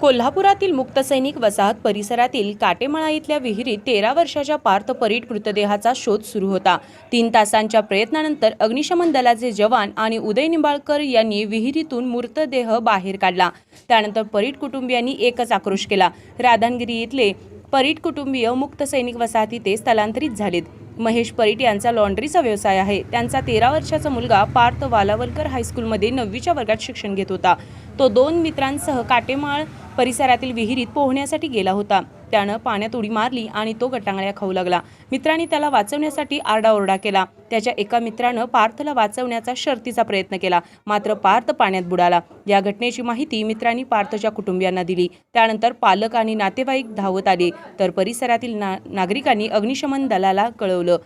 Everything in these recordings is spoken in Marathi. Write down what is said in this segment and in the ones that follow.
कोल्हापुरातील मुक्तसैनिक वसाहत परिसरातील काटेमळा इथल्या विहिरीत तेरा वर्षाच्या पार्थ परीट मृतदेहाचा शोध सुरू होता. तीन तासांच्या प्रयत्नानंतर अग्निशमन दलाचे जवान आणि उदय निंबाळकर यांनी विहिरीतून मृतदेह बाहेर काढला. त्यानंतर परीट कुटुंबियांनी एकच आक्रोश केला. राधानगिरी इथले परीट कुटुंबीय मुक्त सैनिक वसाहतीते स्थलांतरित झालेत. महेश परीट यांचा लॉन्ड्रीचा व्यवसाय आहे. त्यांचा तेरा वर्षाचा मुलगा पार्थ वालावलकर हायस्कूलमध्ये नववीच्या वर्गात शिक्षण घेत होता. तो दोन मित्रांसह काटेमाळ परिसरातील विहिरीत पोहण्यासाठी गेला होता. त्यानं पाण्यात उडी मारली आणि तो गटांगळ्या खाऊ लागला. मित्रांनी त्याला वाचवण्यासाठी आरडाओरडा केला. त्याच्या एका मित्रानं पार्थला वाचवण्याचा शर्तीचा प्रयत्न केला. मात्र पार्थ पाण्यात बुडाला. या घटनेची माहिती मित्रांनी पार्थच्या कुटुंबियांना दिली. त्यानंतर पालक आणि नातेवाईक धावत आले. तर परिसरातील ना नागरिकांनी अग्निशमन दलाला कळवलं.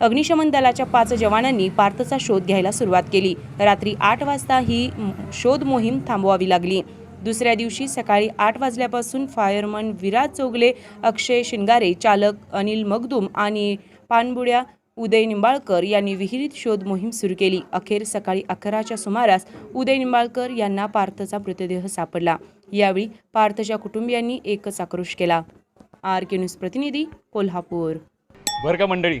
अग्निशमन दलाच्या पाच जवानांनी पार्थचा शोध घ्यायला सुरुवात केली. रात्री आठ वाजता ही शोध मोहीम थांबवावी लागली. दुसऱ्या दिवशी सकाळी आठ वाजल्यापासून फायरमन विराज चोगले अक्षय शिंगारे चालक अनिल मगदूम आणि पानबुड्या उदय निंबाळकर यांनी विहिरीत शोध मोहीम सुरू केली. अखेर सकाळी अकराच्या सुमारास उदय निंबाळकर यांना पार्थचा मृतदेह सापडला. यावेळी पार्थच्या कुटुंबियांनी एकच आक्रोश केला. आर के न्यूज प्रतिनिधी कोल्हापूर. बरं का मंडळी